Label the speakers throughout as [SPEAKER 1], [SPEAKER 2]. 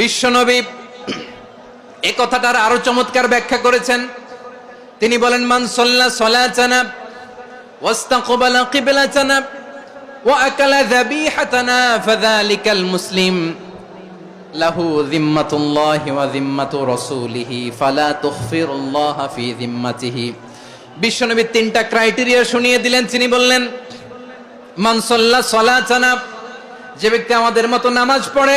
[SPEAKER 1] বিশ্বনবী এ কথাটার আরও চমৎকার ব্যাখ্যা করেছেন। তিনি বলেন, মান সাল্লা সালাতানা ওয়াস্তাকবালা কিবলাতানা ওয়া আকালা যাবিহাতানা ফাযালিকাল মুসলিম। লাহু যিম্মাতুল্লাহি ওয়া যিম্মাতু রাসূলিহি ফালা তুখফিরুল্লাহ ফি যিম্মাতিহি। বিশ্বনবী তিনটা ক্রাইটেরিয়া শুনিয়ে দিলেন। তিনি বললেন, মান সাল্লা সালাতানা যে ব্যক্তি আমাদের মতো নামাজ পড়ে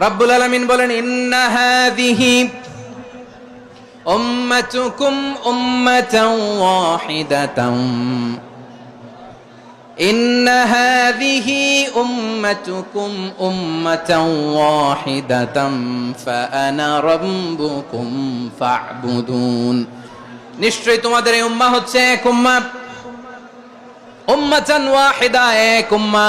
[SPEAKER 1] রাব্বুল আলামিন বলেন ইন্না হাযিহি উম্মাতুকুম উম্মাতান ওয়াহিদাতান إن هذه أمتكم أمة واحدة فأنا ربكم فاعبدون নিশ্চয়ই তোমাদের এই উম্মা হচ্ছে এক উম্মা উম্মাতান ওয়াহিদা এক উম্মা